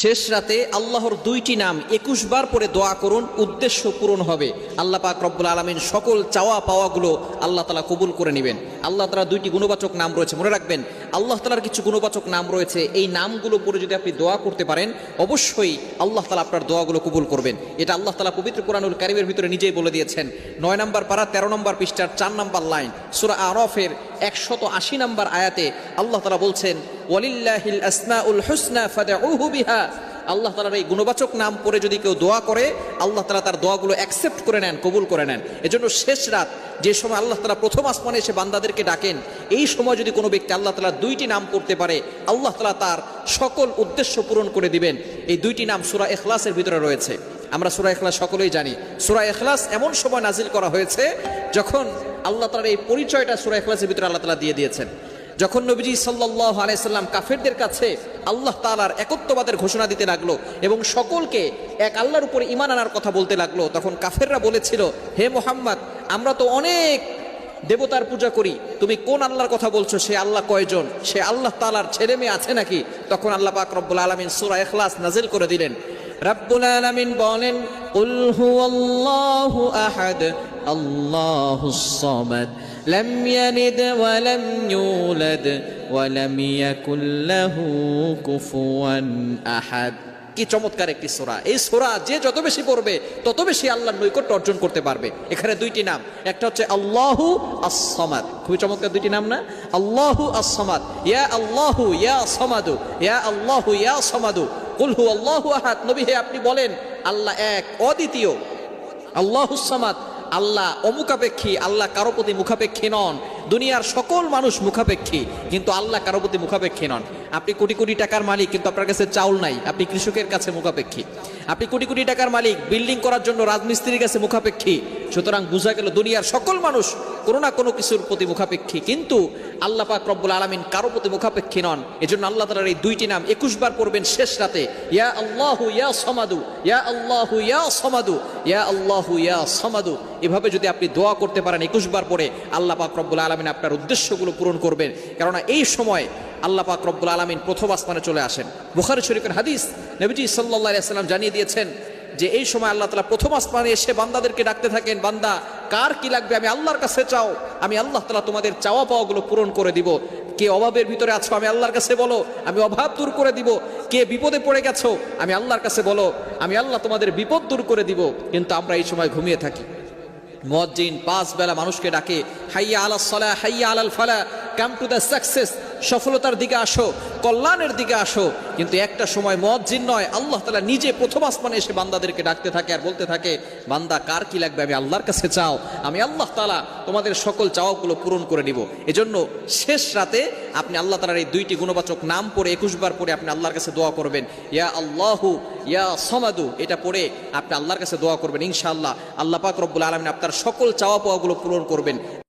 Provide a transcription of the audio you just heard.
শেষ রাতে আল্লাহর দুইটি নাম একুশ বার পরে দোয়া করুন, উদ্দেশ্য পূরণ হবে। আল্লাহ পাক রব্বুল আলমিন সকল চাওয়া পাওয়াগুলো আল্লাহ তালা কবুল করে নেবেন। আল্লাহ তালা দুইটি গুণবাচক নাম রয়েছে, মনে রাখবেন আল্লাহ তালার কিছু গুণবাচক নাম রয়েছে। এই নামগুলো পরে যদি আপনি দোয়া করতে পারেন, অবশ্যই আল্লাহ তালা আপনার দোয়াগুলো কবুল করবেন। এটা আল্লাহ তালা পবিত্র কোরআনুল কারিমের ভিতরে নিজেই বলে দিয়েছেন। নয় নম্বর পাড়া তেরো নম্বর পৃষ্ঠার চার নম্বর লাইন, সুরা আরফের একশত আশি নম্বর আয়াতে আল্লাহ তালা বলছেন, ওয়ালিল্লাহিল আসমাউল হুসনা ফাদউহু বিহা। আল্লাহ তালার এই গুণবাচক নাম পরে যদি কেউ দোয়া করে, আল্লাহ তালা তার দোয়াগুলো অ্যাকসেপ্ট করে নেন, কবুল করে নেন। এজন্য শেষ রাত, যে সময় আল্লাহ তালা প্রথম আসমানে এসে বান্দাদেরকে ডাকেন, এই সময় যদি কোনো ব্যক্তি আল্লাহ তালা দুইটি নাম পড়তে পারে, আল্লাহ তালা তার সকল উদ্দেশ্য পূরণ করে দিবেন। এই দুইটি নাম সুরা এখলাসের ভিতরে রয়েছে। আমরা সুরা এখলাস সকলেই জানি। সুরা এখলাস এমন সময় নাজিল করা হয়েছে, যখন আল্লাহ তালার এই পরিচয়টা সুরা এখলাসের ভিতরে আল্লাহ তালা দিয়ে দিয়েছেন। যখন নবীজি সাল্লাহ আলাইসাল্লাম কাফেরদের কাছে আল্লাহ তালার একত্ববাদের ঘোষণা দিতে লাগল এবং সকলকে এক আল্লাহর উপরে ইমান আনার কথা বলতে লাগল, তখন কাফেররা বলেছিল, হে মোহাম্মদ, আমরা তো অনেক দেবতার পূজা করি, তুমি কোন আল্লাহর কথা বলছো? সে আল্লাহ কয়জন? সে আল্লাহ তালার ছেলে মেয়ে আছে নাকি? তখন আল্লাহ পাক রব্বুল আলমিন সুরা এখলাস নাজিল করে দিলেন। রাব্বুল আলামিন বলেন, কুল হুয়াল্লাহু আহাদ, আল্লাহুস সামাদ, লাম ইয়ালিদ ওয়া লাম ইউলাদ ওয়া লাম ইয়াকুল লাহু কুফুয়ান আহাদ। কি চমৎকার একটি সোরা। এই সোরা যে যত বেশি পড়বে, তত বেশি আল্লাহর নৈকট্য অর্জন করতে পারবে। এখানে দুইটি নাম। একটা হচ্ছে আল্লাহু আসমাদ খুবই চমৎকার দুইটি নাম না? আল্লাহু আসমাদ ইয়া আল্লাহু ইয়া সমাদু। ইয়া আল্লাহু ইয়া সমাদু। কুলহু আল্লাহু আহাদ। নবী হে, আপনি বলেন, আল্লাহ এক, অদ্বিতীয়। আল্লাহ সামাদ, আল্লাহ অমুখাপেক্ষী, আল্লাহ কারও প্রতি মুখাপেক্ষী নন। দুনিয়ার সকল মানুষ মুখাপেক্ষী, কিন্তু আল্লাহ কারও প্রতি মুখাপেক্ষী নন। আপনি কোটি কোটি টাকার মালিক, কিন্তু আপনার কাছে চাউল নাই। আপনি কৃষকের কাছে মুখাপেক্ষী। আপনি কোটি কোটি টাকার মালিক, বিল্ডিং করার জন্য রাজমিস্ত্রির কাছে মুখাপেক্ষী। সুতরাং বোঝা গেল দুনিয়ার সকল মানুষ কোনো না কোনো কিছুর প্রতি মুখাপেক্ষী। কিন্তু আল্লাহ পাক রব্বুল আলমিন কারও প্রতি মুখাপেক্ষী নন। এজন্য আল্লাহ তালার এই দুইটি নাম একুশ বার পড়বেন শেষ রাতে। ইয়া আল্লাহু ইয়া সমাদু, ইয়া আল্লাহু ইয়া সমাদু, ইয়া আল্লাহু ইয়া সমাদু। এভাবে যদি আপনি দোয়া করতে পারেন একুশ বার পরে আল্লাহ পাক রব্বুল আলমিন আপনার উদ্দেশ্যগুলো পূরণ করবেন। কেননা এই সময় আল্লাহ পাক রব্বুল আলমিন প্রথম আসমানে চলে আসেন। বুখারি শরীফের হাদিস নবীজি সাল্লাহ সাল্লাম জানিয়ে দিয়েছেন যে এই সময় আল্লাহ তালা প্রথম আসমানে এসে বান্দাদেরকে ডাকতে থাকেন, বান্দা, কার কি লাগবে? আমি আল্লাহর কাছে চাও। আমি আল্লাহ তালা তোমাদের চাওয়া পাওয়াগুলো পূরণ করে দিব। কে অভাবের ভিতরে আছো, আমি আল্লাহর কাছে বলো। আমি অভাব দূর করে দিব। কে বিপদে পড়ে গেছো, আমি আল্লাহর কাছে বলো। আমি আল্লাহ তোমাদের বিপদ দূর করে দিব। কিন্তু আমরা এই সময় ঘুমিয়ে থাকি। মজ্জিন পাঁচ বেলা মানুষকে ডাকে, হাইয়া আলা সলা হাইয়া আলাল ফালা কাম টু দ্য সাকসেস। সফলতার দিকে আসো, কল্যাণের দিকে আসো। কিন্তু একটা সময় মজ্জিন নয়, আল্লাহ তালা নিজে প্রথম আসমানে এসে বান্দাদেরকে ডাকতে থাকে আর বলতে থাকে, বান্দা, কার কি লাগবে? আমি আল্লাহর কাছে চাও। আমি আল্লাহ তালা তোমাদের সকল চাওয়াগুলো পূরণ করে নিব। এজন্য শেষ রাতে আপনি আল্লাহ তালার এই দুইটি গুণবাচক নাম পড়ে, একুশ বার পরে আপনি আল্লাহর কাছে দোয়া করবেন। ইয়া আল্লাহু, ইয়া সমাদু, এটা পড়ে আপনি আল্লাহর কাছে দোয়া করবেন, ইনশাআল্লাহ। আল্লাহ পাক রব্বুল আলমিন আপনার সকল চাওয়া পাওয়াগুলো পূরণ করবেন।